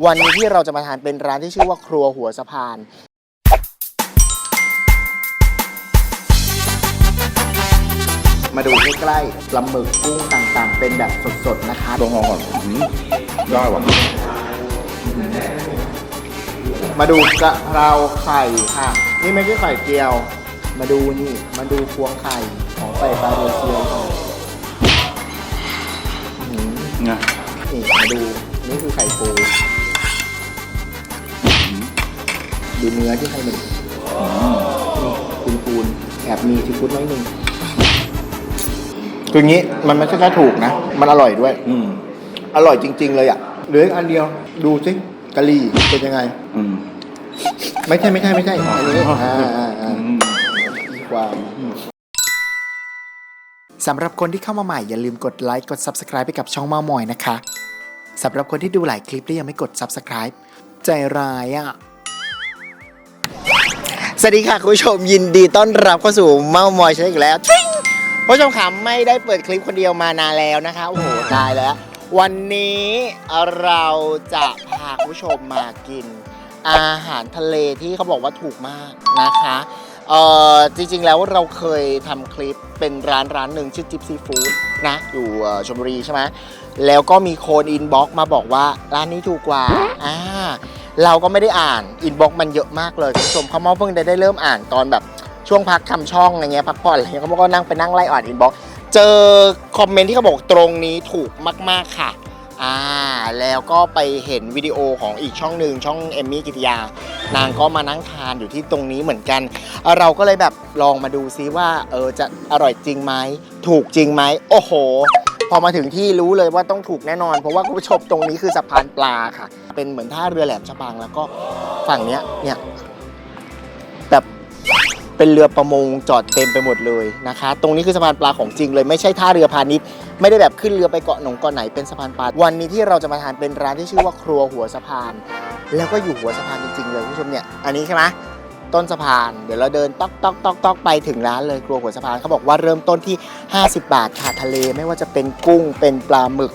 วันนี้ที่เราจะมาทานเป็นร้านที่ชื่อว่าครัวหัวสะพาน มาดูใกล้ๆปลาหมึกกุ้งต่างๆ เป็นแบบสดๆนะคะลองลองก่อนอื้อหือได้ว่ะมาดูกะเพราไข่ค่ะ นี่ไม่ใช่ไข่เจียว มาดูนี่มาดูพวงไข่ของไก่ปลาเรเซียวค่ะอื้อหือไงนี่มาดูนี่คือไข่ปู ดูเนื้อที่ไข่หนึ่งนี่ปูนปูนๆแอบมีซีฟู้ดน้อยหนึ่งคืออย่างนี้มันไม่ใช่แค่ถูกนะ มันอร่อยด้วย อืมอร่อยจริง ๆ เลยอะเหลืออีกอันเดียว ดูสิกะหรี่เป็นยังไง อืมไม่ใช่ไม่ใช่ไม่ใช่อันนี้อ่าอ่าอ่าอืมมีความ สำหรับคนที่เข้ามาใหม่อย่าลืมกดไลค์กด Subscribe ไปกับช่องเมามอยนะคะ สำหรับคนที่ดูหลายคลิปแล้วยังไม่กด Subscribe ใจร้ายอะ สวัสดีค่ะคุณผู้ชมยินดีต้อนรับเข้าสู่เมามอยใช่อีกแล้วทริงคุณผู้ชมขาไม่ได้เปิดคลิปคนเดียวมานานแล้วนะคะโอ้โหตายแล้ว วันนี้เราจะพาคุณผู้ชมมากิน อาหารทะเลที่เขาบอกว่าถูกมากนะคะเอ่อจริงๆแล้วเราเคยทำคลิปเป็นร้านร้านหนึ่งชื่อจิ๊บซีฟู้ดนะอยู่เอ่อชลบุรีใช่ไหมแล้วก็มีโคนอินบ็อกมาบอกว่าร้านนี้ถูกกว่าอ่า เราก็ไม่ได้อ่านอินบ็อกมันเยอะมากเลยคุณผู้ชมเขามาเพิ่งได้ได้เริ่มอ่านตอนแบบช่วงพักทำช่องอะไรเงี้ยพักผ่อนอะไรเงี้ยเขาก็นั่งไปนั่งไล่อ่านอินบ็อกเจอคอมเมนต์ที่เขาบอกตรงนี้ถูกมาก ๆค่ะอ่าแล้วก็ไปเห็นวิดีโอของอีกช่องหนึ่งช่องเอมมี่กิติยา นางก็มานั่งทานอยู่ที่ตรงนี้เหมือนกันเเราก็เลยแบบลองมาดูซิว่าเออจะอร่อยจริงไหมถูกจริงไหมโอ้โห พอมาถึงที่รู้เลยว่าต้องถูกแน่นอน เพราะว่าคุณผู้ชมตรงนี้คือสะพานปลาค่ะ เป็นเหมือนท่าเรือแหลมฉบังแล้วก็ฝั่งเนี้ยเนี่ยแบบเป็นเรือประมงจอดเต็มไปหมดเลยนะคะ ตรงนี้คือสะพานปลาของจริงเลยไม่ใช่ท่าเรือพาณิชย์ไม่ได้แบบขึ้นเรือไปเกาะหนงเกาะไหนเป็นสะพานปลาวันนี้ที่เราจะมาทานเป็นร้านที่ชื่อว่าครัวหัวสะพาน แล้วก็อยู่หัวสะพานจริงๆเลยคุณผู้ชมเนี่ยอันนี้ใช่ไหม ต้นสะพาน เดี๋ยวเราเดินต๊อกต๊อกต๊อกต๊อกไปถึงร้านเลยครัวหัวสะพานเขาบอกว่าเริ่มต้นที่ 50 บาทค่ะทะเลไม่ว่าจะเป็นกุ้งเป็นปลาหมึก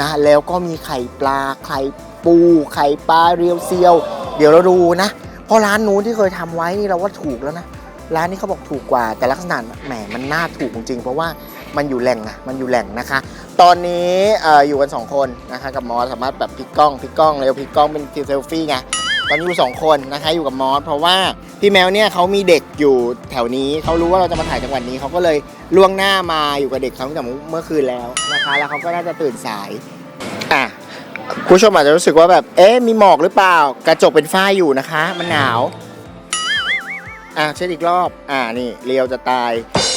นะแล้วก็มีไข่ปลาไข่ปูไข่ปลาเรียวเซียว เดี๋ยวเราดูนะ เพราะร้านนู้นที่เคยทำไว้นี่เราว่าถูกแล้วนะร้านนี้เขาบอกถูกกว่า แต่ลักษณะแหมมันน่าถูกจริง เพราะว่ามันอยู่แหล่งอะมันอยู่แหล่งนะคะ ตอนนี้อออยู่กัน 2 คนนะคะกับมอสสามารถแบบพลิกกล้องพลิกกล้องเร็วพลิกกล้องเป็นทีเซลฟี่ไง ตอนนี้อยู่สองคนนะคะอยู่กับมอสเพราะว่าพี่แมวเนี่ยเขามีเด็กอยู่แถวนี้เขารู้ว่าเราจะมาถ่ายจังหวัดนี้เขาก็เลยล่วงหน้ามาอยู่กับเด็กเขาตั้งแต่เมื่อคืนแล้วนะคะแล้วเขาก็น่าจะตื่นสายอะคุณผู้ชมอาจจะรู้สึกว่าแบบเอ๊ะมีหมอกหรือเปล่า กระจกเป็นฝ้าอยู่นะคะ มันหนาวอะเช็ดอีกรอบอ่านี่เรียวจะตาย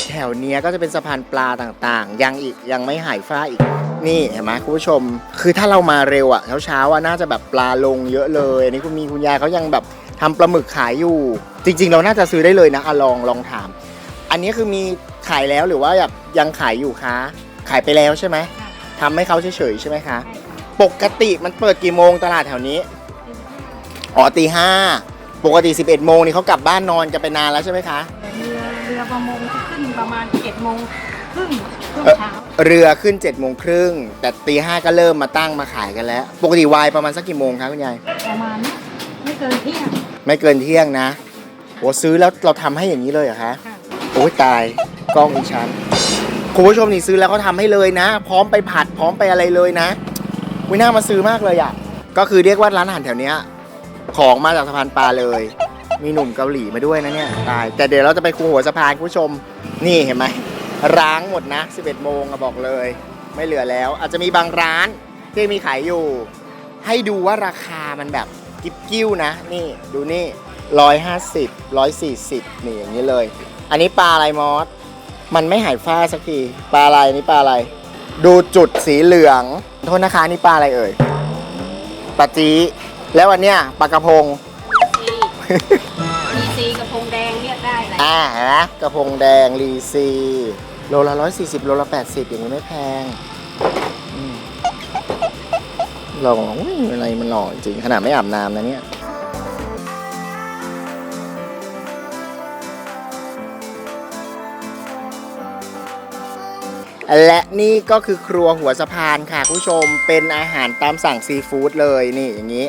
แถวเนี้ยก็จะเป็นสะพานปลาต่างๆ ยังอีกยังไม่หายฟ้าอีก นี่เห็นไหมคุณผู้ชม คือถ้าเรามาเร็วอะเช้าๆอะน่าจะแบบปลาลงเยอะเลยอันนี้คุณมีคุณยายเขายังแบบทำปลาหมึกขายอยู่ จริง ๆ เราน่าจะซื้อได้เลยนะอะลองลองถาม อันนี้คือมีขายแล้วหรือว่าแบบยังขายอยู่คะขายไปแล้วใช่ไหมทำให้เขาเฉยๆใช่ไหมคะปกติมันเปิดกี่โมงตลาดแถวนี้อ๋อตีห้าปกติ 11 โมงนี่เขากลับบ้านนอนกันไปนานแล้วใช่ไหมคะ เรือเรือประมงจะขึ้นประมาณเจ็ดโมง ครึ่งช่วงเอ่อเช้าเรือขึ้น7จ็ดโมงครึ่งแต่ตีห้าก็เริ่มมาตั้งมาขายกันแล้ว ปกติวายประมาณสักกี่โมงคะคุณยาย ประมาณนี้ไม่เกินเที่ยงไม่เกินเที่ยงนะโอ้ซื้อแล้วเราทำให้อย่างนี้เลยเหรอคะ ค่ะโอ้ยตายกล้องอีชันคุณผู้ชมนี่ซื้อแล้วเขาทำให้เลยนะ พร้อมไปผัดพร้อมไปอะไรเลยนะวิน่ามาซื้อมากเลยอะ ก็คือเรียกว่าร้านอาหารแถวเนี้ยของมาจากสะพานปลาเลย มีหนุ่มเกาหลีมาด้วยนะเนี่ยตาย แต่เดี๋ยวเราจะไปคูหัวสะพานคุณผู้ชมนี่เห็นไหม ร้างหมดนะ 11 โมงอะบอกเลย ไม่เหลือแล้ว อาจจะมีบางร้านที่มีขายอยู่ ให้ดูว่าราคามันแบบกิ๊บกิ้วนะ นี่ดูนี่ร้อยห้าสิบร้อยสี่สิบนี่อย่างนี้เลย อันนี้ปลาอะไรมอสมันไม่หายฟ้าสักทีปลาอะไรนี่ปลาอะไร ดูจุดสีเหลืองโทษนะคะนี่ปลาอะไรเอ่ยปลาจีแล้ววันเนี้ยปลากระพงมีซีกระพงแดงเรียกได้เลยอ่าเห็นไหมกระพงแดงรีซี โลละร้อยสี่สิบโลละแปดสิบอย่างนี้ไม่แพงอืมลองอุ๊ยอะไรมันหล่อจริงขนาดไม่อาบน้ำนะเนี่ยและนี่ก็คือครัวหัวสะพานค่ะคุณผู้ชมเป็นอาหารตามสั่งซีฟู้ดเลยนี่อย่างนี้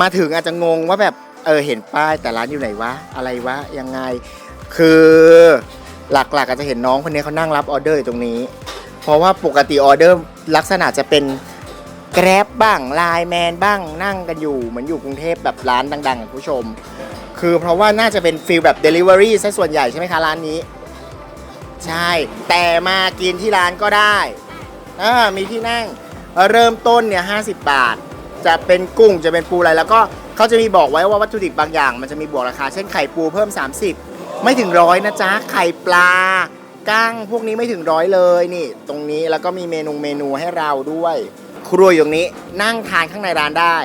มาถึงอาจจะงงว่าแบบเออเห็นป้ายแต่ร้านอยู่ไหนวะ อะไรวะ ยังไง คือ หลักๆอาจจะเห็นน้องคนนี้เขานั่งรับออเดอร์อยู่ตรงนี้ เพราะว่าปกติออเดอร์ลักษณะจะเป็นแกร็บบ้างไลน์แมนบ้างนั่งกันอยู่เหมือนอยู่กรุงเทพแบบร้านดังๆคุณผู้ชม คือเพราะว่าน่าจะเป็นฟิลแบบ Delivery ซะส่วนใหญ่ใช่ไหมคะร้านนี้ ใช่ แต่มากินที่ร้านก็ได้อ่ามีที่นั่งเริ่มต้นเนี่ย50บาท จะเป็นกุ้งจะเป็นปูอะไรแล้วก็เขาจะมีบอกไว้ว่าวัตถุดิบบางอย่าง มันจะมีบวกราคาเช่นไข่ปูเพิ่ม 30 ไม่ถึงร้อยนะจ๊ะ ไข่ปลากั้งพวกนี้ไม่ถึงร้อยเลยนี่ ตรงนี้แล้วก็มีเมนูเมนูให้เราด้วย ครัวอยู่ตรงนี้นั่งทานข้างในร้านได้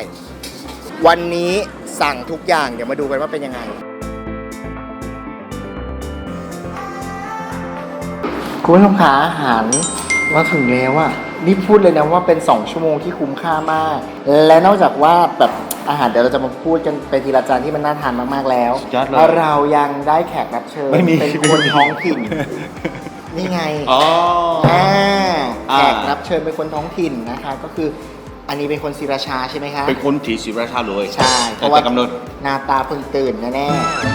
วันนี้สั่งทุกอย่างเดี๋ยวมาดูกันว่าเป็นยังไง คุณผู้ชมขาอาหารว่าถึงแล้วอะนี่พูดเลยนะว่าเป็น 2 ชั่วโมงที่คุ้มค่ามาก และนอกจากว่าแบบ อาหารเดี๋ยวเราจะมาพูดกันไปทีละจานที่มันน่าทานมากๆแล้วสุดยอดเลยเรายังได้แขกรับเชิญไม่มี เป็นคนท้องถิ่น นี่ไงอ๋อ อ่าอ่า แขกรับเชิญเป็นคนท้องถิ่นนะคะ ก็คืออันนี้เป็นคนศรีราชาใช่ไหมคะเป็นคนถีศรีราชาเลยใช่เพแต่ราะว่ากำเนิดหน้าตาเพิ่งตื่นแน่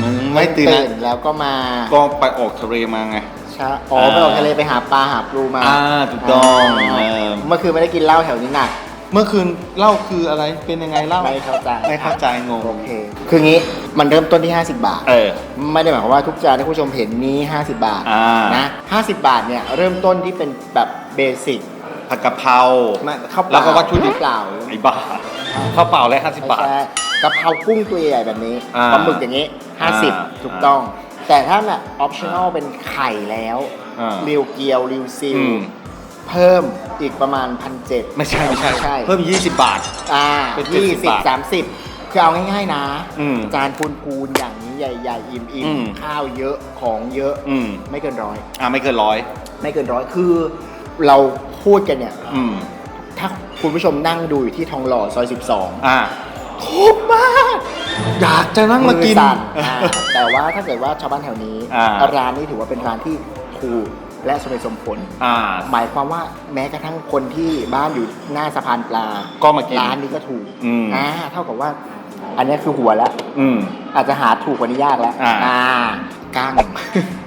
อืมๆไม่ตื่นนะแล้วก็มาก็ไปออกทะเลมาไง ใช่อ๋อไปออกทะเลไปหาปลาหาปลูมาอ่าถูกต้องาเออ เมื่อคืนไม่ได้กินเหล้าแถวนี้หนัก เมื่อคืนเล่าคืออะไรเป็นยังไงเล่าไม่เข้าใจไม่เข้าใจงง โอเค คืองี้มันเริ่มต้นที่ 50 บาท เออ ไม่ได้หมายความว่าทุกจานที่คุณผู้ชมเห็นนี้ 50 บาทอ่านะ50 บาทเนี่ยเริ่มต้นที่เป็นแบบเบสิกผัดกะเพราข้าวเปล่าแล้วก็วัตถุดิบ เปล่า ไอ้บ้าข้าวเปล่าและห้าสิบบาท ไม่ใช่กะเพรากุ้งตัวใหญ่แบบนี้อ่าปลาหมึกอย่างนี้ อ่า50 ถูกต้อง แต่ถ้าแบบออปชั่นอลเป็นไข่แล้วอ่าริวเกียวริวซิลอืม เพิ่มอีกประมาณพันเจ็ดไม่ใช่ไม่ใช่ใช่เพิ่ม 20 บาท อ่าเป็นยี่70สิบบาทสามสิบคือเอาง่ายๆนะ อืมจานพูนพูนๆอย่างนี้ใหญ่ ๆ อิ่มอืม ๆข้าวเยอะของเยอะอืมไม่เกินร้อย อ่าไม่เกินร้อยไม่เกินร้อยคือเราพูดกันเนี่ย อืมถ้าคุณผู้ชมนั่งดูอยู่ที่ทองหล่อซอย 12อ่า ถูกมาก อยากจะนั่งมากินอสั่อ่าแต่ว่าถ้าเกิดว่าชาวบ้านแถวนี้ อ่า ร้านนี้ถือว่าเป็นร้านที่ถูก และสมเหตุสมผล อ่า หมายความว่าแม้กระทั่งคนที่บ้านอยู่หน้าสะพานปลาก็มากินร้านนี้ก็ถูกอืม อ่าเท่ากับว่า อันนี้คือหัวแล้ว อืม อาจจะหาถูกกว่านี้ยากแล้วอ่า กั้ง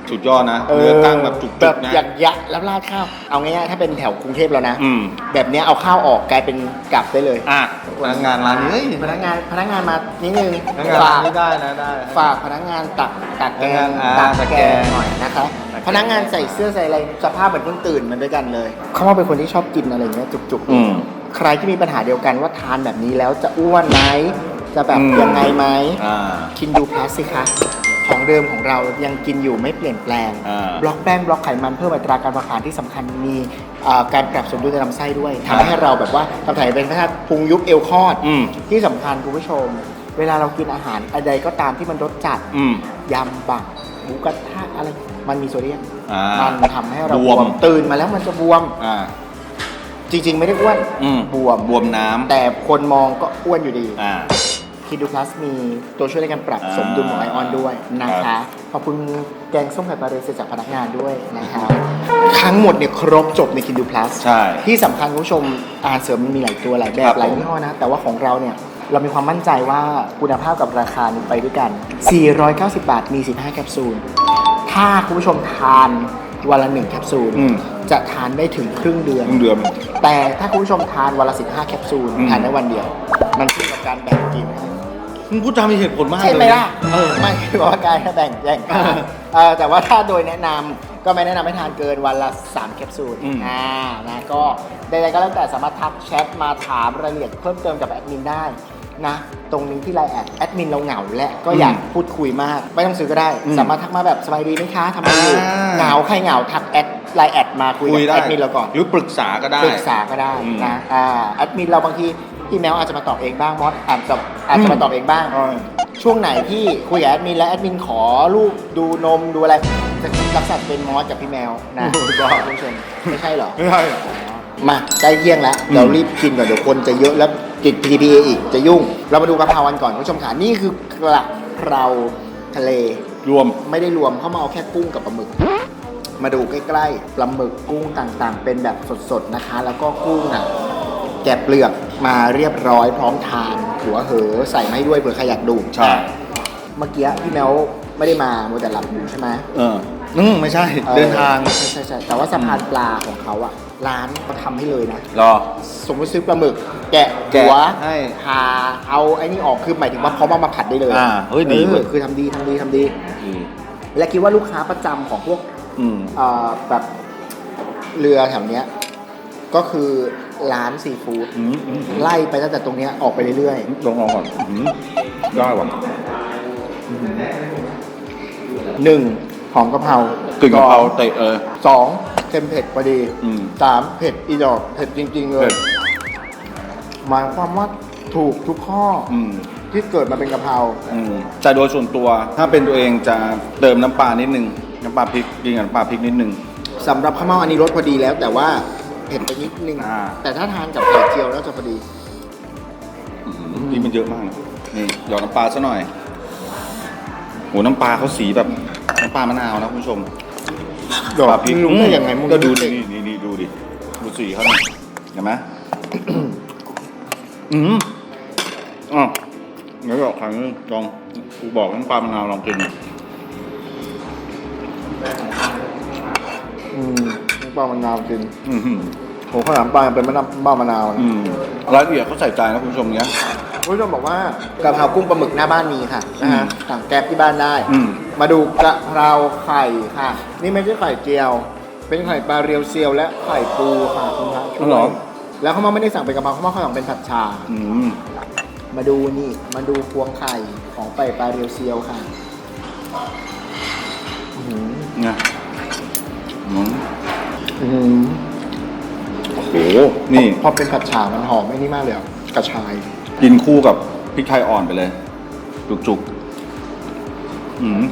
สุดยอดนะ เนื้อตั้งแบบจุกแบบๆนะหยักยะแล้วราดข้าว เอาง่ายๆถ้าเป็นแถวกรุงเทพแล้วนะ อืม แบบเนี้ยเอาข้าวออกกลายเป็นกลับได้เลยอะพนักงานร้านนี้เฮ้ยพนักงานพนักงานมานิดนึงพนักงานร้าฝานก นี้ได้นะได้ ฝากพนักงานตักตักแกงอ่าตักตักแกแกงงหน่อยนะคะตักแกง พนักงานใส่เสื้อใส่อะไรสภาพเหมือนเพิ่งตื่นมาด้วยกันเลย เขาว่าเป็นคนที่ชอบกินอะไรอย่างเงี้ยจุกอืม ๆ ใครที่มีปัญหาเดียวกันว่าทานแบบนี้แล้วจะอ้วนไหมจะแบบอืม ยังไงไหมอ่าคินดูพลัสสิคะของเดิมของเรายังกินอยู่ไม่เปลี่ยนแปลง อ่า บล็อกแป้งบล็อกไขมันเพิ่มอัตราการเผาผลาญที่สำคัญมีอ่าการปรับสมดุลในลำไส้ด้วยทำให้เราแบบว่าทำถ่ายเป็นพระธาตุพุงยุบเอวคลอด อืม ที่สำคัญคุณผู้ชม เวลาเรากินอาหารอะไรก็ตามที่มันรสจัดอืม ยำบัก หมูกระทะอะไร มันมีโซเดียมอ่ามันทำให้เราบบววมมตื่นมาแล้วมันจะบวม อ่า จริง ๆ ไม่ได้อ้วนอืม บวม บวมน้ำแต่คนมองก็อ้วนอยู่ดี อ่า คิดูพลัสมีตัวช่วยในการปรับอ่าสมดุลของไอออนด้วยนะครัคะ บ ขอบคุณแกงส้มไข่ปลาเรยจากพนักงานด้วยนะคะทั้งหมดเนี่ยครบจบในคิดูพลัส ใช่ ที่สำคัญคุณผู้ชมอาหารเสริมมันมีหลายตัวหลายแบครับบหลายผมยี่ห้อนะ แต่ว่าของเราเนี่ย เรามีความมั่นใจว่าคุณภาพกับราคานี่ไปด้วยกัน 490 บาทมี 15 แคปซูล ถ้าคุณผู้ชมทานวันละหนึ่งแคปซูล อืม จะทานได้ถึงครึ่งเดือนครึ่งเดือน แต่ถ้าคุณผู้ชมทานวันละ 15 แคปซูล อืม ทานได้วันเดียว มันขึ้นกับการแบ่งกิน มึงพูดจามีเหตุผลมากใช่ไหมเลยล่ะเออ ไม่ได้บอกว่าการแบ่งแย่งกันเออแต่ว่าถ้าโดยแนะนำก็ไม่แนะนำให้ทานเกินวันละ 3 แคปซูลอืม อ่านะก็ใดๆก็แล้วแต่สามารถทักแชทมาถามรายละเอียดเพิ่มเติมกับแอดมินได้ นะ ตรงนี้ที่ไลน์แอดแอดมินเราเหงาและก็อยากพูดคุยมาก ไม่ต้องซื้อก็ได้อืมสามารถทักมาแบบสบายดีไหมคะทำอะไรอยู่อ่า เหงาใครเหงาทักแอดไลน์แอดมาคุยคุยกับได้แอดมินเราก่อน หรือปรึกษาก็ได้ ปรึกษาก็ได้อืมนะอ่าแอดมินเราบางทีพี่แมวอาจจะมาตอบเองบ้างมอสอาจจะอาจจะมาตอบเองบ้าง ช่วงไหนที่คุยกับแอดมินและแอดมินขอรูปดูนมดูอะไรจะรักษาเป็นมอสกับพี่แมวนะโอ้โหก็คุณผู้ชมไม่ใช่เหรอ ไม่ใช่ มาใกล้เที่ยงแล้วอืมเรารีบกินก่อนเดี๋ยวคนจะเยอะแล้ว ติด PDPA อีกจะยุ่ง เรามาดูกะเพรากันก่อนคุณผู้ชมค่ะนี่คือกระเพราทะเล รวม ไม่ได้รวมเข้ามาเอาแค่กุ้งกับปลาหมึก มาดูใกล้ๆปลาหมึกกุ้งต่างๆ เป็นแบบสดๆนะคะ แล้วก็กุ้งอะแกะเปลือกมาเรียบร้อยพร้อมทานหัวเหอใส่มาให้ด้วยเผื่อใครอยากดูใช่ เมื่อกี้พี่แมวไม่ได้มามัวแต่หลับอยู่ใช่ไหมเอออืมไม่ใช่ เดินทาง ใช่ใช่ใช่แต่ว่าสะพานปลาของเขาอะ ร้านเขาทำให้เลยนะ รอ สมมติซื้อปลาหมึก แกะแกะหัวให้พาเอาไอ้นี่ออกคือหมายถึงว่าเขามามาผัดได้เลยอ่าเฮ้ยดีเว้ย ออคือทำดีทำดีทำดี อืมและคิดว่าลูกค้าประจำของพวกอืม เอ่อแบบเรือแถวเนี้ยก็คือร้านซีฟู้ดอืมอืมไล่ไปตั้งแต่ตรงเนี้ยออกไปเรื่อยลองลองก่อนอืมได้ว่ะ ๆหนึ่งหอมกะเพรากลิ่นกะเพราสองเตะเออสอง เค็มเผ็ดพอดีอืม สามเผ็ดอีดอกเผ็ดจริง ๆ เลเผ็ยดหมายความว่าถูกทุกข้อออืมที่เกิดมาเป็นกะเพราอืมแต่โดยส่วนตัวถ้าเป็นตัวเองจะเติมน้ำปลานิดนึงน้ำปลาพริกกินกับน้ำปลาพริกนิดนึง สำหรับข้าวเม่าอันนี้รสพอดีแล้ว แต่ว่าเผ็ดไปนิดนึง อ่า แต่ถ้าทานกับไข่เจียวแล้วจะพอดีอืมนี่มันเยอะมากนะนี่หยอดน้ำปลาซะหน่อยโหน้ำปลาเขาสีแบบน้ำปลามะนาวนะคุณผู้ชม ดอกปลาพริกรู้ได้ยังไงมึงก็ดูดิดินี่นี่นี่ดูดิดูสีเขาเนี่ยเห็นไหมอืมอ๋อเดี๋ยวบอกใครนึงลองกูบอกน้ำปลามะนาวลองกินอืมน้ำปลามะนาวจริงอืมโหข้าวหลามปลาเป็นมะนาวปลามะนาวนะอืมรายละเอียดเขาใส่ใจนะคุณผู้ชมเนี้ยคุณผู้ชมบอกว่ากะเพรากุ้งปลาหมึกหน้าบ้านมีค่ะนะฮะอืมสั่งแก๊บที่บ้านได้อื มมาดูกะเพราไข่ค่ะ นี่ไม่ใช่ไข่เจียว เป็นไข่ปลาเรียวเซียว และไข่ปูค่ะคุณพระช่วยเหรอแล้วเขามาไม่ได้สั่งเป็นกะเพราเขามาเขาสั่งเป็นผัดชา อืมมาดูนี่มาดูพวงไข่ของไก่ปลาเรียวเซียวค่ะอื้อหือเนี่ยอืมอื้อหือโอ้โหนี่พอเป็นผัดฉามันหอมไอ้นี่มากเลยอะกระชาย กินคู่กับพริกไทยอ่อนไปเลย จุกๆอืม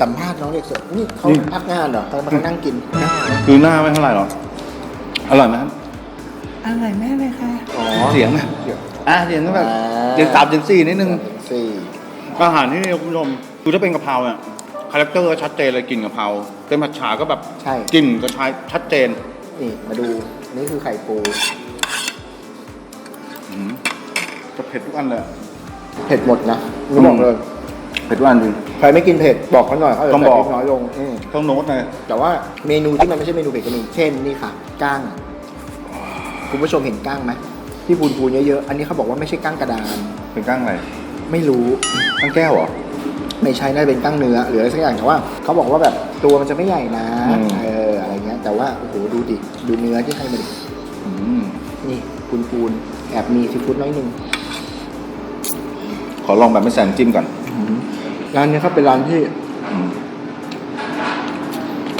สัมภาษณ์น้องเด็กเสิร์ฟนี่เขานี่พักงานเหรอเขามานั่งกินคือหน้าไม่เท่าไหร่หรอกอร่อยไหมครับอร่อยมากเลยค่ะอ๋อเสียงนะเดี๋ยวอะเสียงก็แบบอ่าเสียงสามเสียงสี่นิดนึงสี่อาหารที่นี่คุณผู้ชมคือถ้าเป็นกะเพราเนี่ยคาแรคเตอร์ชัดเจนเลยกลิ่นกะเพราเป็นผัดฉาก็แบบใช่กลิ่นกระชายชัดเจนนี่มาดูอันนี่คือไข่ปูอืมจะเผ็ดทุกอันเลยอะเผ็ดหมดนะนี่บอกเลย เผ็ดทุกอันจริง ใครไม่กินเผ็ดบอกเขาหน่อยเขาจะต้องใส่บอก พริกน้อยลงอืมต้องโน้ตเลยแต่ว่าเมนูที่มันไม่ใช่เมนูเผ็ดก็มีเช่นนี่ค่ะก้างคุณผู้ชมเห็นก้างไหมที่ปูนปูนๆเยอะๆอันนี้เขาบอกว่าไม่ใช่ก้างกระดาน เป็นก้างอะไรไม่รู้ ก้างแก้วเหรอ ไม่ใช่น่าจะเป็นก้างเนื้อหรืออะไรสักอย่างแต่ว่าเขาบอกว่าแบบตัวมันจะไม่ใหญ่นะอืม เอออะไรเงี้ยแต่ว่าโอ้โหดูดิดูเนื้อที่ให้มันดิอืมนี่ปูนปูนๆแอบมีซีฟู้ดน้อยหนึงขอลองแบบไม่ใส่น้ำจิ้มก่อน ร้านนี้เขาเป็นร้านที่อืม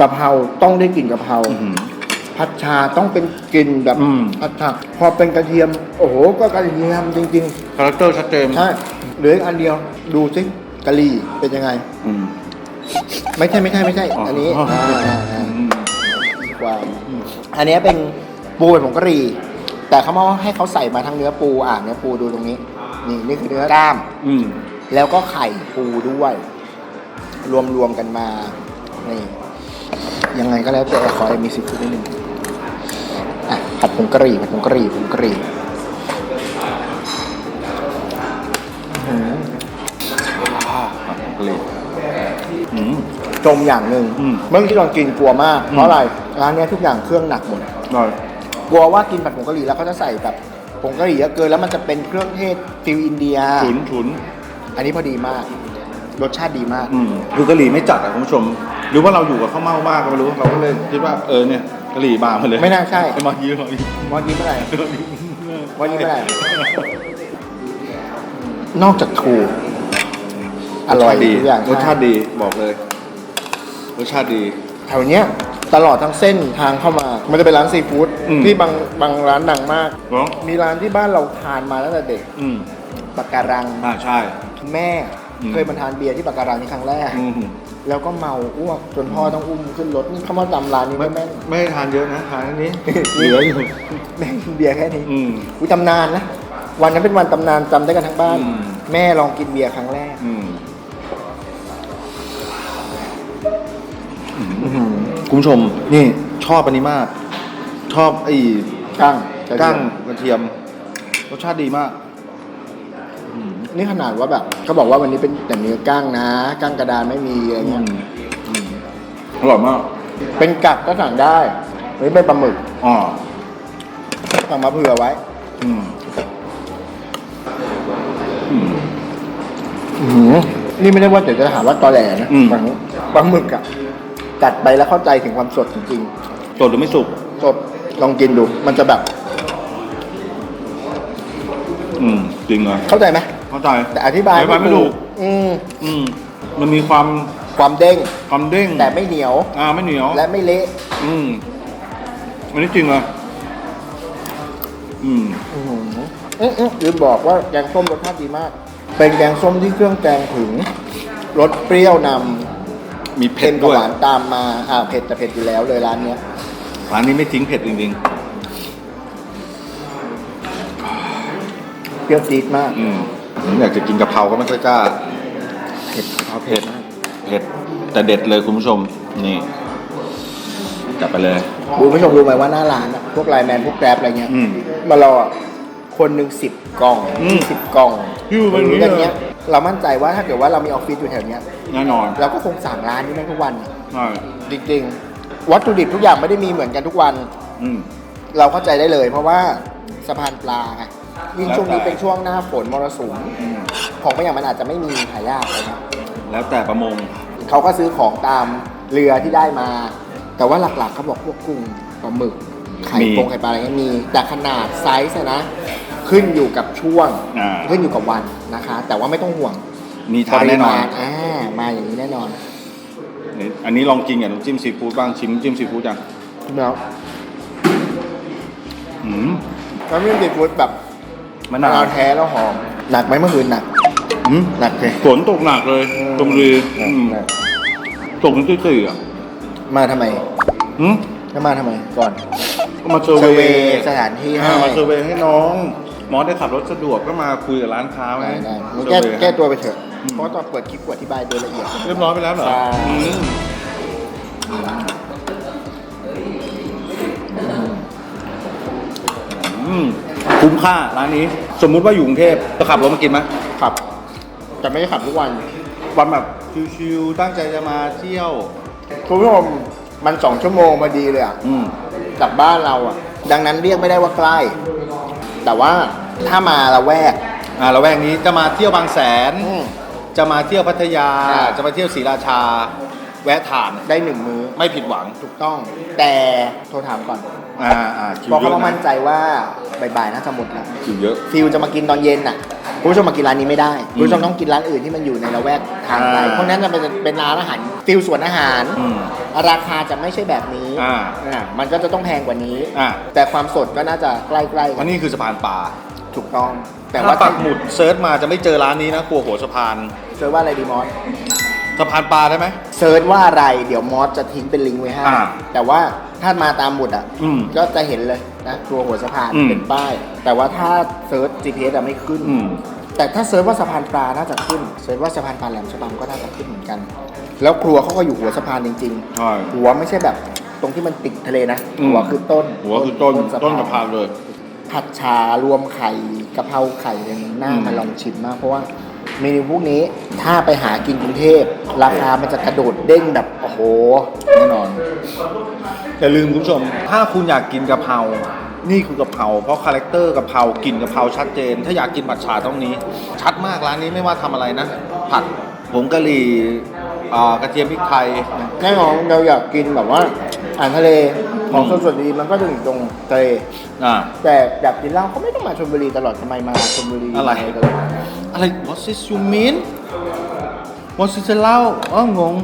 กะเพราต้องได้กลิ่นกะเพราอื้อหือผัดชาต้องเป็นกลิ่นแบบอืมผัดชาพอเป็นกระเทียม โอ้โห ก็กระเทียมจริงคาแรคเตอร์ชัดเจนๆใช่เหลืออีกอันเดียวดูสิกะหรี่เป็นยังไงอืมไม่ใช่ไม่ใช่ไม่ใช่ อันนี้อ๋ออ่าอ่าอ่าอืมอีกว่าอันนี้เป็นปูเป็นผงกะหรี่ แต่เขามาให้เขาใส่มาทั้งเนื้อปูอ่าเนื้อปูดูตรงนี้ นี่นี่คือเนื้อกล้าม อืม แล้วก็ไข่ปูด้วย รวมๆกันมา นี่ ยังไงก็แล้วแต่ขอให้มีซีฟู้ดนิดนึงอะผัดผงกะหรี่ผัดผงกะหรี่ผงกะหรี่อื้อหือกะหรี่อืมจมอย่างหนึ่งอืมเมื่อกี้ตอนกินกลัวมากอืมเพราะอะไรร้านเนี้ยทุกอย่างเครื่องหนักหมดอร่อยกลัวว่ากินผัดผงกะหรี่แล้วเขาจะใส่แบบผงกะหรี่เยอะเกินแล้วมันจะเป็นเครื่องเทศฟิลอินเดียฉุนฉุน อันนี้พอดีมาก รสชาติดีมาก อืมคือกะหรี่ไม่จัดอะคุณผู้ชม หรือว่าเราอยู่กับข้าวเม่ามากก็ไม่รู้ เราก็เลยคิดว่าเออเนี่ยกะหรี่บามาเลยไม่น่าใช่ไอ้มายืมมายืมวันนี้เมื่อไหร่วันนี้เมื่อไหร่นอกจากถูกอร่อยดีทุกอย่างรสชาติดีบอกเลย รสชาติดี แถวเนี้ยตลอดทั้งเส้นทางเข้ามา มันจะเป็นร้านซีฟู้ดอืม ที่บางบางร้านดังมาก เนาะมีร้านที่บ้านเราทานมาตั้งแต่เด็กอืมปากการัง อ่าใช่ แม่อืม เคยมาทานเบียร์ที่ปากการังนี่ครั้งแรก อืมแล้วก็เมาอ้วกจนพ่อต้องอุ้มขึ้นรถนี่เขามาจำร้านนี้ไม่ไม่แม่นไม่ได้ทานเยอะนะทานแค่นี้ เหลืออยู่แม่กินเบียร์แค่นี้อืม อุ้ยตำนานนะวันนั้นเป็นวันตำนานจำได้กันทั้งบ้าน อืม แม่ลองกินเบียร์ครั้งแรก อืมอื้อหือคุณผู้ชมนี่ชอบอันนี้มาก ชอบไอ้กั้งก้างกระเทียม รสชาติดีมาก นี่ขนาดว่าแบบเขาบอกว่าวันนี้เป็นแต่เนื้อกั้งนะกั้งกระดานไม่มีอะไรเงี้ยอร่อยมาก เป็นกัดก็สั่งได้หรือเป็นปลาหมึกอ๋อสั่งมาเผื่อไว้ อืมอื้อหือนี่ไม่ได้ว่าเดี๋ยวจะหาว่าตอแหลนะอืมเหมือนปลาหมึกอะกัดไปแล้วเข้าใจถึงความสดจริงสดหรือไม่สุกๆสดลองกินดู มันจะแบบ อืม จริงเหรอเข้าใจไหม เข้าใจแต่อธิบายอธิบายไม่ถูกอืมอืมมันมีความความเด้งความเด้งแต่ไม่เหนียว อ่าไม่เหนียว และไม่เละอืมอันนี้จริงเหรออืมอื้อหืออื้ออื้อลืมบอกว่าแกงส้มรสชาติดีมาก เป็นแกงส้มที่เครื่องแกงถึงรสเปรี้ยวนำมีเผ็เผ็ดดกับด้วยหวานตามมาอ่าเผ็ดแต่เผ็ดอยู่แล้วเลยร้านเนี้ยร้านนี้ไม่ทิ้งเผ็ดจริงเปรี้ยวจี๊ดมากๆอืม ผมอยากจะกินกะเพราก็ไม่ค่อยกล้าเผ็ดเอาเผ็เผ็ดดมากเผ็ดแต่เด็ดเลยคุณผู้ชมนี่จับไปเลย คุณผู้ชมรู้ไหมว่าหน้าร้านอะพวกไลน์แมนพวกแกร็บอะไรเงี้ย อืมมารออะคนหนึ่งสิบกล่องอืมสิบกล่องอยู่แบบนี้หรืออย่างเงี้ย เรามั่นใจว่าถ้าเกิดว่าเรามีออฟฟิศอยู่แถวเนี้ยแน่นอนเราก็คงสั่งร้านนี้ได้ทุกวันใช่จริงๆ วัตถุดิบทุกอย่างไม่ได้มีเหมือนกันทุกวัน อืม เราเข้าใจได้เลย เพราะว่าสะพานปลาไง ยิ่งแล้วช่วงนี้แต่เป็นช่วงหน้าฝนมรสุมอืมของบางอย่างมันอาจจะไม่มีหายากเลยนะแล้วแต่ประมง เขาก็ซื้อของตามเรือที่ได้มา แต่ว่าหลักๆเขาบอกพวกกุ้งปลาหมึกไข่มีปงไข่ปลาอะไรเงี้ยมี แต่ขนาดไซส์อะนะ ขึ้นอยู่กับช่วง อ่า ขึ้นอยู่กับวันนะคะ แต่ว่าไม่ต้องห่วงมีทานแน่นอน ปริมณอ่ามาอย่างนี้แน่นอนนี่อันนี้ลองกินกับน้ำจิ้มซีฟู้ดบ้างชิมน้ำจิ้มซีฟู้ดจังแล้วอืมแล้วไม่ติดฟูดแบบ มะมะนานาววแท้แล้วหอม หนักไหมเมื่อคืนหนักอืมหนักเลย ฝนตกหนักเลยตรงรีหนักอืมหนัก ตกถึงตีสี่อะมาทำไมอืมแล้วมาทำไม ก่อน ก็มาเซอร์เซอร์เวเวย์ย์สถานที่ให้ อ่ามาเซอร์เวย์ให้น้อง หมอได้ขับรถสะดวกก็มาคุยกับร้านค้าไว้ได้ได้มึงเซอแก้ร์เวย์แก้ตัวไปเถอะอืมเพราะว่าตอนเปิดคลิปกูอธิบายโดยละเอียด เรียบร้อยไปแล้วเหรอใช่ อืมอืม คุ้มค่าร้านนี้ สมมุติว่าอยู่กรุงเทพจะขับรถมากินไหมขับ แต่ไม่ได้ขับทุกวัน วันแบบชิวๆตั้งใจจะมาเที่ยว คุณผู้ชมมันสองชั่วโมงพอดีเลยอะอืมจากบ้านเราอะ ดังนั้นเรียกไม่ได้ว่าใกล้ แต่ว่าถ้ามาละแวก อ่าละแวกนี้จะมาเที่ยวบางแสน อืม จะมาเที่ยวพัทยา อ่า จะมาเที่ยวศรีราชา แวะทานได้หนึ่งมื้อไม่ผิดหวัง ถูกต้อง แต่โทรถามก่อนอ่าอ่าคิวเพราะเยเขาอะมั่นนะใจว่าบ่ายๆน่าจะหมดแล้วคิวเยอะ ฟิลจะมากินตอนเย็นน่ะคุณผู้ชมมากินร้านนี้ไม่ได้คุณผู้ชมต้องกินร้านอื่นที่มันอยู่ในละแวกทางไปอ่า เพราะนั้นจะเป็นเป็นร้านอาหารฟิลสวนอาหาร อืม ราคาจะไม่ใช่แบบนี้อ่า อ่ามันก็จะต้องแพงกว่านี้ อ่าแต่ความสดก็น่าจะใกล้ๆเพกันราะนี่คือสะพานปลาถูกต้อง แต่แต่ว่าว่าปักหมุดเซิร์ชมาจะไม่เจอร้านนี้นะกลัวหัวสะพานเซิร์ชว่าอะไรดีมอส สะพานปลาได้ไหม เซิร์ชว่าอะไรเดี๋ยวมอสจะทิ้งเป็นลิงก์ไว้ให้อ่าแต่ว่าถ้ามาตามหมุดอะอืมก็จะเห็นเลยนะตัวหัวสะพานอืมเป็นป้าย แต่ว่าถ้าเซิร์ช GPS อะไม่ขึ้น อืม แต่ถ้าเซิร์ชว่าสะพานปลาน่าจะขึ้นเซิร์ชว่าสะพานปลาแหลมฉบังก็น่าจะขึ้นเหมือนกัน แล้วครัวเขาก็อยู่หัวสะพานจริง ใช่ ๆ หัวไม่ใช่แบบตรงที่มันติดทะเลนะอืม หัวคือต้นหัวคือต้นต้นสะพานเลย ผัดชารวมไข่กะเพราไข่อะไรนี้น่าอืม มาลองชิมมากเพราะว่า เมนูพวกนี้ถ้าไปหากินกรุงเทพ ราคามันจะกระโดดเด้งแบบโอ้โห แน่นอน อย่าลืมคุณผู้ชม ถ้าคุณอยากกินกะเพรา นี่คือกะเพรา เพราะคาแรคเตอร์กะเพรากลิ่นกะเพราชัดเจน ถ้าอยากกินผัดฉาต้องนี้ ชัดมากร้านนี้ไม่ว่าทำอะไรนะ ผัดผงกะหรี่อ่ากระเทียมพริกไทย แน่นอนเราอยากกินแบบว่า อาหารทะเลของอืมสดๆดีๆมันก็จะอยู่ตรงทะเลอ่า แต่อยากกินเหล้าก็ไม่ต้องมาชลบุรีตลอดทำไมมาชลบุรีอะไร ตลอดอะไร what is you mean what is เล่าอ๋องง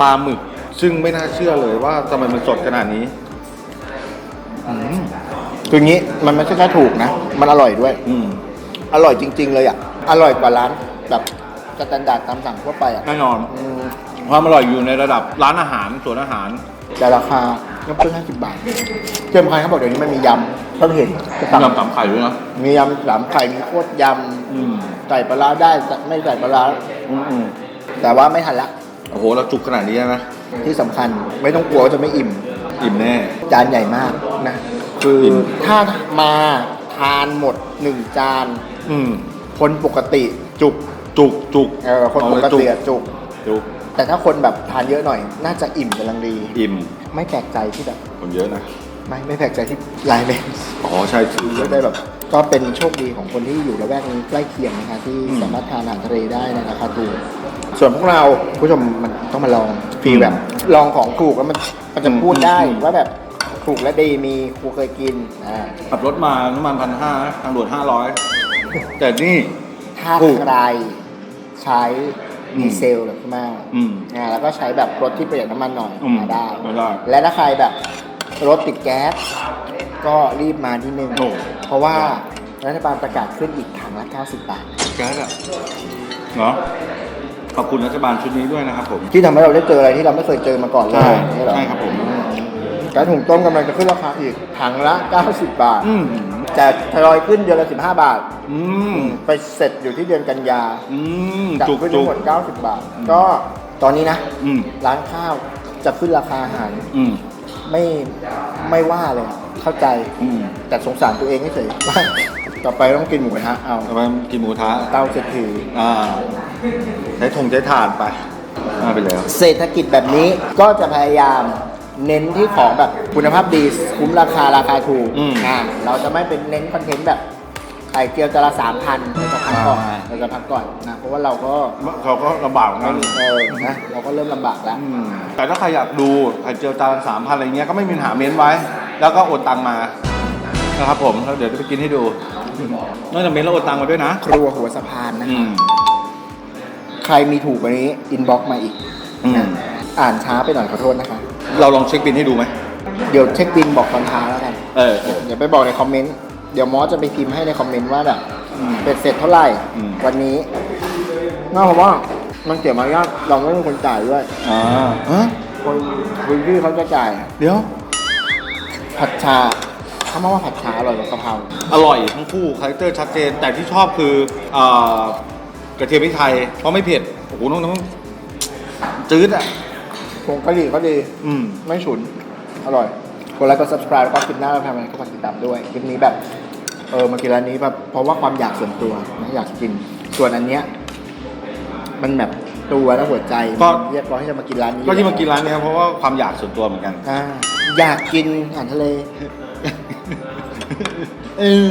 ปลาหมึก ซึ่งไม่น่าเชื่อเลยว่าทำไมมันสดขนาดนี้อืมคืออย่างนี้มันไม่ใช่แค่ถูกนะ มันอร่อยด้วย อืมอร่อยจริง ๆ เลยอะ อร่อยกว่าร้านแบบสแตนดาร์ดตามสั่งทั่วไปอะแน่นอน อืมความอร่อยอยู่ในระดับร้านอาหารสวนอาหาร แต่ราคาก็เพิ่งห้าสิบบาทเจ้าพายเขาบอกเดี๋ยวนี้มันมียำเขาเห็นจะสั่งยำสามไข่ด้วยนะมียำสามไข่มีโคตรยอืมำใส่ปลาร้าได้ไม่ใส่ปลาร้าอืมอืมแต่ว่าไม่ทันละโอ้โหเราจุกขนาดนี้นะที่สำคัญ ไม่ต้องกลัวว่าจะไม่อิ่ม อิ่มแน่ จานใหญ่มากนะ คืออิ่มถ้ามาทานหมดหนึ่งจาน อืมคนปกติจุกจุกจุกเออคนปกติอะจุกจุก แต่ถ้าคนแบบทานเยอะหน่อย น่าจะอิ่มกำลังดี อิ่มไม่แปลกใจที่แบบ คนเยอะนะ ไม่ไม่แปลกใจที่ไลน์แมนอ๋อใช่ก็ได้แบบก็เป็นโชคดีของคนที่อยู่ละแวกนี้ใกล้เคียงนะคะที่อืม สามารถทานอาหารทะเลได้ในราคาถูกส่วนพวกเราผู้ชมมันต้องมาลองฟรีแบบ ลองของถูกแล้วมันมันจะพูดได้ว่าแบบถูกและดีมีครูเคยกินอ่าขับรถมาน้ำมันพันห้าทางด่วนห้าร้อยแต่นี่ ถ้าถูก ใครใช้อืม ดีเซลหรือมาอืมอ่าแล้วก็ใช้แบบรถที่ประหยัดน้ำมันหน่อยอืมมาได้ มาได้และถ้าใครแบบรถติดแก๊สก็รีบมาที่นึงโอ้ เพราะว่ารัฐบาลประกาศขึ้นอีกถังละ 90 บาท แก๊สอะเนาะขอบคุณรัฐบาลชุดนี้ด้วยนะครับผม ที่ทำให้เราได้เจออะไรที่เราไม่เคยเจอมาก่อนเลใช่ยนี่เหรอใช่ครับผมแก๊สถุงต้มกำลังจะขึ้นราคาอีกถังละ 90 บาท อืม จะทยอยขึ้นเดือนละ 15 บาท อืม ไปเสร็จอยู่ที่เดือนกันยาอืมจะจุกขึ้นจุทั้งกหมด 90 บาท ก็ตอนนี้นะ อืม ร้านข้าวจะขึ้นราคาอาหารอืม ไม่ไม่ว่าเลยเข้าใจ อืม แต่สงสารตัวเองเฉยๆว่าต่อไปต้องกินหมูกระทะเอาเอาไปกินหมูทะเต้าเศรษฐีอ่า ใช้ทงใช้ถ่านไปมาไปแล้ว เศรษฐกิจแบบนี้ก็จะพยายาม เน้นที่ของแบบคุณภาพดีคุ้มราคาราคาถูกอืม อ่าเราจะไม่เป็นเน้นคอนเทนต์แบบไข่เจียวจานละสามพันเราจะพักก่อนอ่าเราจะพักก่อนนะเพราะว่าเราก็เขาก็ลำบากเหมือนกันเออนะเราก็เริ่มลำบากแล้ว อืมแต่ถ้าใครอยากดูไข่เจียวจานสามพันอะไรเงี้ยก็ไม่มีปัญหาเม้นไว้ แล้วก็โอนตังมานะครับผมแล้วเดี๋ยวจะไปกินให้ดูนอกจากเม้นแล้วโอนตังมาด้วยนะครัวหัวสะพานนะ อืม ใครมีถูกกว่านี้อินบ็อกมาอีกอืม นะอ่านช้าไปหน่อยขอโทษนะคะ เราลองเช็คบินให้ดูไหมเดี๋ยวเช็คบินบอกตอนท้ายแล้วกัน เออเออ เดี๋ยวไปบอกในคอมเมนต์ เดี๋ยวมอสจะไปพิมพ์ให้ในคอมเมนต์ว่าแบบอืมเป็ดเสร็จเท่าไหร่ อืม วันนี้น่าผมว่ามันเสียมารยาทเราไม่เป็นคนจ่ายด้วย อ่าฮะคนคนที่เขาจะจ่ายเดี๋ยว ผัดชาเขามาว่าผัดชาอร่อยกว่ากะเพราอร่อยทั้งคู่คาแรคเตอร์ชัดเจน แต่ที่ชอบคือเอ่อกระเทียมพริกไทยเพราะไม่เผ็ดโอ้โหน้องน้องจืดอะผ งกะหรี่ก็ดี อืม ไม่ฉุน อร่อย กดไลค์กด subscribe แล้วก็คลิปหน้าเราทำอะไรก็ฝากติดตามด้วย คลิปนี้แบบ เออมากินร้านนี้แบบเพราะว่าความอยากส่วนตัวนะอยากกิน ส่วนอันเนี้ยมันแบบตัวและหัวใจก็ เรียกร้องให้จะมากินร้านนี้ก็ที่มากินร้านเนี้ยเพราะว่าความอยากส่วนตัวเหมือนกัน อ่าอยากกินอาหารทะเล เออ